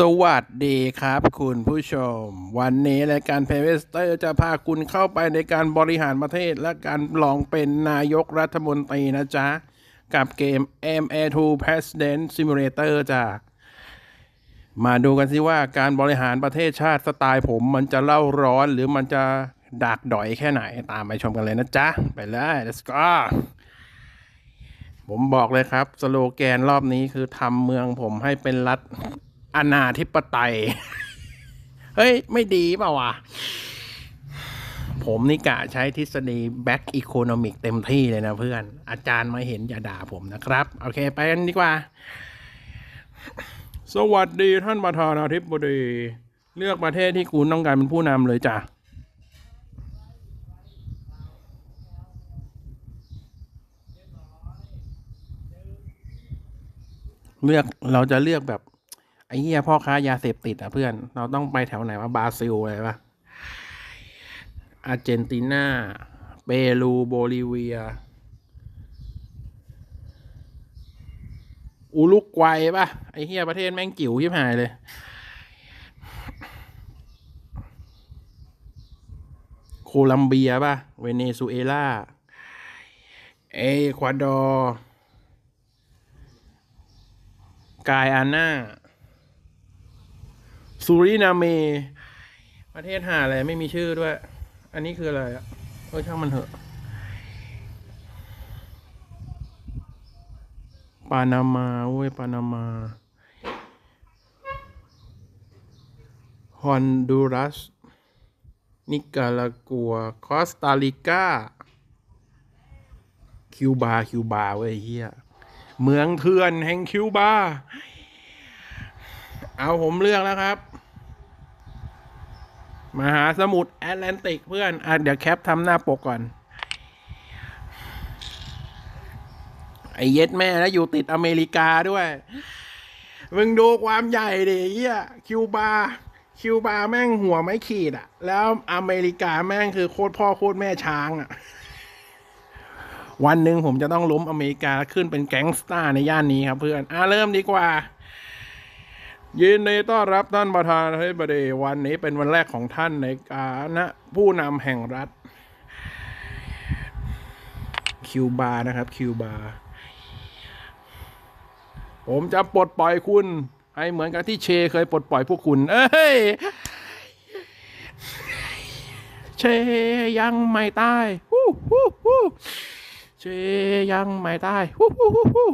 สวัสดีครับคุณผู้ชม วันนี้รายการเพเวสเตอร์จะพาคุณเข้าไปในการบริหารประเทศ และการลองเป็นนายกรัฐมนตรีนะจ๊ะ กับเกม MA2 President Simulator จ้ะ มาดูกันสิว่าการบริหารประเทศชาติสไตล์ผมมันจะเล่าร้อนหรือมันจะดักดอยแค่ไหนตามไปชมกันเลยนะจ๊ะ ไปเลย let's go ผมบอกเลยครับ สโลแกนรอบนี้คือทำเมืองผมให้เป็นรัฐ อนาธิปไตย เฮ้ย ไม่ดีเปล่าวะ ผมนี่กะใช้ทฤษฎีแบ็กอีโคโนมิกเต็มที่เลยนะเพื่อน อาจารย์มาเห็นอย่าด่าผมนะครับ โอเค ไปกันดีกว่า สวัสดีท่านประธานาธิบดี เลือกประเทศที่คุณต้องการเป็นผู้นำเลยจ้ะเลือกเราจะเลือกแบบ ไอ้เหี้ยพ่อค้ายาเสพติดอะเพื่อน เราต้องไปแถวไหนวะบราซิลอะไรปะอาร์เจนตินาเปรูโบลิเวีย อุลุกวัยปะไอ้เหี้ยประเทศแม่งจิ๋วชิบหายเลย โคลัมเบียปะเวเนซุเอลา เอกวาดอร์ กายอาน่า ซูรินาเม ประเทศหาอะไรไม่มีชื่อด้วย อันนี้คืออะไรอะเออช่างมันเถอะ ปานามาเว้ยปานามาฮอนดูรัส นิการากัว คอสตาริกา คิวบา คิวบาเว้ยเฮียเมืองเถื่อนแห่งคิวบา เอาผมเลือกแล้วครับ มหาสมุทรแอตแลนติกเพื่อนอะเดี๋ยวแคปทำหน้าปกก่อน ไอเย็ดแม่แล้วอยู่ติดอเมริกาด้วย มึงดูความใหญ่ดิเฮียคิวบา คิวบาแม่งหัวไม่ขีดอะแล้วอเมริกาแม่งคือโคตรพ่อโคตรแม่ช้างอะวันหนึ่งผมจะต้องล้มอเมริกาขึ้นเป็นแก๊งสตาร์ในย่านนี้ครับเพื่อน อะเริ่มดีกว่า ยินดีต้อนรับท่านประธานาธิบดีวันนี้เป็นวันแรกของท่านในกานะผู้นำแห่งรัฐ คิวบานะครับคิวบาผมจะปลดปล่อยคุณ ให้เหมือนกับที่เชเคยปลดปล่อยพวกคุณ เอ้ย เชยังไม่ตายฮู้ฮู้ฮู้เชยังไม่ตายฮู้ฮู้ฮู้